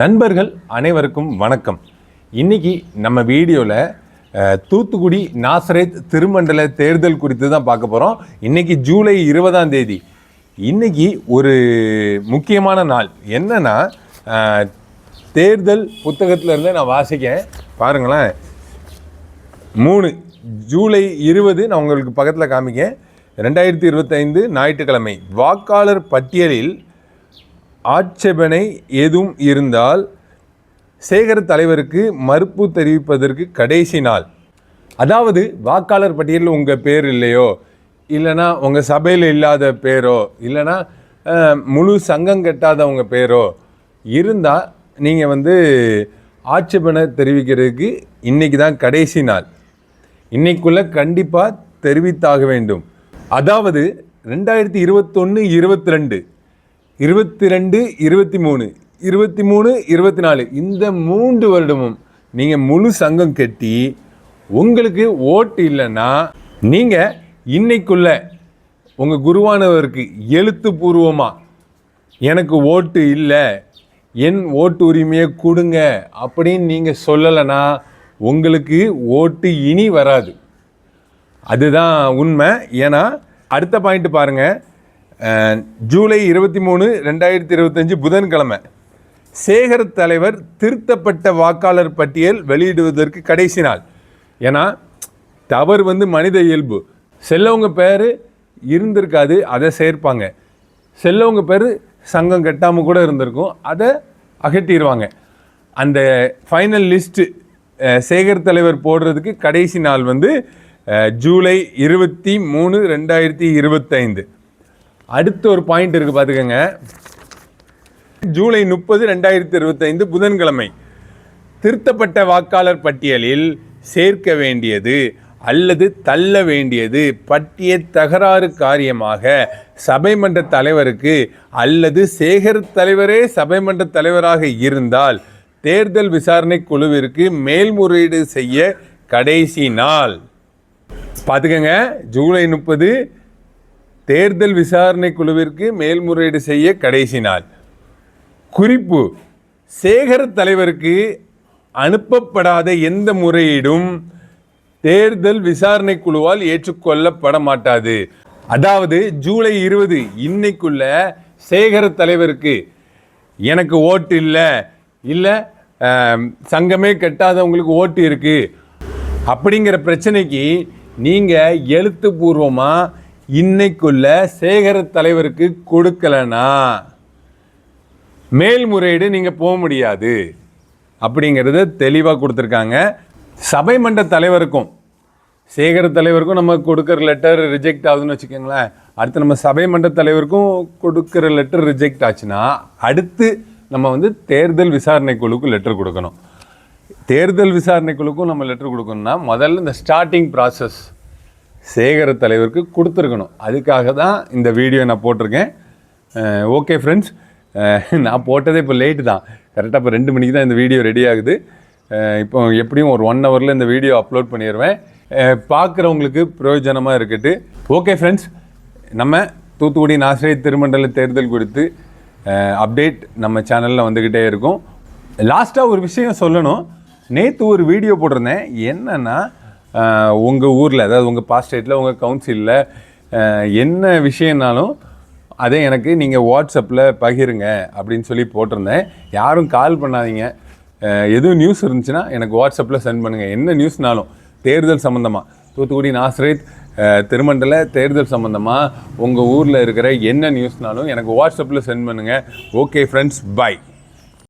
நண்பர்கள் அனைவருக்கும் வணக்கம். இன்னைக்கு நம்ம வீடியோவில் தூத்துக்குடி நாசரேத் திருமண்டல தேர்தல் குறித்து தான் பார்க்க போகிறோம் இன்றைக்கி ஜூலை இருபதாம் தேதி. இன்றைக்கி ஒரு முக்கியமான நாள். என்னன்னா தேர்தல் புத்தகத்திலேருந்து நான் வாசிக்கேன் பாருங்களேன். மூணு ஜூலை இருபது நான் உங்களுக்கு பக்கத்தில் காமிக்கேன் ரெண்டாயிரத்தி இருபத்தைந்து ஞாயிற்றுக்கிழமை. வாக்காளர் பட்டியலில் ஆட்சேபனை ஏதும் இருந்தால் சேகர் தலைவருக்கு மறுப்பு தெரிவிப்பதற்கு கடைசி நாள். அதாவது வாக்காளர் பட்டியலில் உங்கள் பேர் இல்லையோ இல்லைன்னா உங்கள் சபையில் இல்லாத பேரோ இல்லைன்னா முழு சங்கம் கட்டாதவங்க பேரோ இருந்தால் நீங்கள் வந்து ஆட்சேபனை தெரிவிக்கிறதுக்கு இன்றைக்கி தான் கடைசி நாள். இன்றைக்குள்ளே கண்டிப்பாக தெரிவித்தாக வேண்டும். அதாவது ரெண்டாயிரத்தி இருபத்தொன்று இருபத்தி ரெண்டு இருபத்தி ரெண்டு இருபத்தி மூணு இருபத்தி மூணு இருபத்தி நாலு இந்த மூன்று வருடமும் நீங்கள் முழு சங்கம் கட்டி உங்களுக்கு ஓட்டு இல்லைன்னா நீங்கள் இன்னைக்குள்ள உங்கள் குருவானவருக்கு எழுத்துப்பூர்வமாக எனக்கு ஓட்டு இல்லை என் ஓட்டு உரிமையை கொடுங்க அப்படின்னு நீங்கள் சொல்லலைன்னா உங்களுக்கு ஓட்டு இனி வராது. அதுதான் உண்மை. ஏன்னா அடுத்த பாயிண்ட் பாருங்கள் ஜூலை இருபத்தி மூணு ரெண்டாயிரத்தி இருபத்தஞ்சு புதன்கிழமை. சேகர் தலைவர் திருத்தப்பட்ட வாக்காளர் பட்டியல் வெளியிடுவதற்கு கடைசி நாள். ஏன்னா தவறு வந்து மனித இயல்பு. செல்லவங்க பேர் இருந்திருக்காது அதை சேர்ப்பாங்க. செல்லவங்க பேர் சங்கம் கட்டாமல் கூட இருந்திருக்கும் அதை அகட்டிடுவாங்க அந்த ஃபைனல் லிஸ்ட்டு சேகர் தலைவர் போடுறதுக்கு கடைசி நாள் வந்து ஜூலை இருபத்தி மூணு ரெண்டாயிரத்தி இருபத்தைந்து. அடுத்த ஒரு பாயிண்ட் இருக்குது பார்த்துக்கோங்க. ஜூலை முப்பது ரெண்டாயிரத்தி இருபத்தைந்து புதன்கிழமை. திருத்தப்பட்ட வாக்காளர் பட்டியலில் சேர்க்க வேண்டியது அல்லது தள்ள வேண்டியது பட்டிய தகராறு காரியமாக சபைமன்ற தலைவருக்கு அல்லது சேகர் தலைவரே சபைமன்ற தலைவராக இருந்தால் தேர்தல் விசாரணை குழுவிற்கு மேல்முறையீடு செய்ய கடைசி நாள். பார்த்துக்கங்க ஜூலை முப்பது தேர்தல் விசாரணை குழுவிற்கு மேல்முறையீடு செய்ய கடைசி நாள். குறிப்பு சேகர் தலைவருக்கு அனுப்பப்படாத எந்த முறையீடும் தேர்தல் விசாரணை குழுவால் ஏற்றுக்கொள்ளப்பட மாட்டாது. அதாவது ஜூலை இருபது இன்னைக்குள்ள சேகர தலைவருக்கு எனக்கு ஓட்டு இல்லை இல்லை சங்கமே கட்டாதவங்களுக்கு ஓட்டு இருக்குது அப்படிங்கிற பிரச்சனைக்கு நீங்கள் எழுத்துப்பூர்வமாக இன்னைக்குள்ள சேகர தலைவருக்கு கொடுக்கலனா? மேல்முறையீடு நீங்கள் போக முடியாது. அப்படிங்கிறத தெளிவாக கொடுத்துருக்காங்க. சபை மன்ற தலைவருக்கும் சேகர தலைவருக்கும் நம்ம கொடுக்குற லெட்டர் ரிஜெக்ட் ஆகுதுன்னு வச்சுக்கோங்களேன். அடுத்து நம்ம சபை மன்ற தலைவருக்கும் கொடுக்குற லெட்டர் ரிஜெக்ட் ஆச்சுன்னா அடுத்து நம்ம வந்து தேர்தல் விசாரணை குழுக்கு லெட்டர் கொடுக்கணும். தேர்தல் விசாரணை குழுக்கும் நம்ம லெட்டர் கொடுக்கணும்னா முதல்ல இந்த ஸ்டார்டிங் ப்ராசஸ் சேகர தலைவருக்கு கொடுத்துருக்கணும். அதுக்காக தான் இந்த வீடியோ நான் போட்டிருக்கேன். ஓகே ஃப்ரெண்ட்ஸ் நான் போட்டதே இப்போ லேட்டு தான். கரெக்டாக இப்போ ரெண்டு மணிக்கு தான் இந்த வீடியோ ரெடி ஆகுது. இப்போ எப்படியும் ஒரு ஒன் ஹவரில் இந்த வீடியோ அப்லோட் பண்ணிடுவேன் பார்க்குறவங்களுக்கு பிரயோஜனமாக இருக்கட்டு. ஓகே ஃப்ரெண்ட்ஸ் நம்ம தூத்துக்குடி நாசிரியர் திருமண்டல தேர்தல் குறித்து அப்டேட் நம்ம சேனலில் வந்துக்கிட்டே இருக்கும். லாஸ்ட்டாக ஒரு விஷயம் சொல்லணும். நேற்று ஒரு வீடியோ போட்டிருந்தேன். என்னென்னா உங்கள் ஊரில் அதாவது உங்கள் பாஸ்டேட்டில் உங்கள் கவுன்சிலில் என்ன விஷயம்னாலும் அதே எனக்கு நீங்கள் வாட்ஸ்அப்பில் பகிருங்க அப்படின்னு சொல்லி போட்டிருந்தேன். யாரும் கால் பண்ணாதீங்க. எதுவும் நியூஸ் இருந்துச்சுன்னா எனக்கு வாட்ஸ்அப்பில் சென்ட் பண்ணுங்கள் என்ன நியூஸ்னாலும் தேர்தல் சம்மந்தமாக தூத்துக்குடி நாசரேத் திருமண்டல தேர்தல் சம்மந்தமாக உங்கள் ஊரில் இருக்கிற என்ன நியூஸ்னாலும் எனக்கு வாட்ஸ்அப்பில் சென்ட் பண்ணுங்கள் ஓகே ஃப்ரெண்ட்ஸ் பை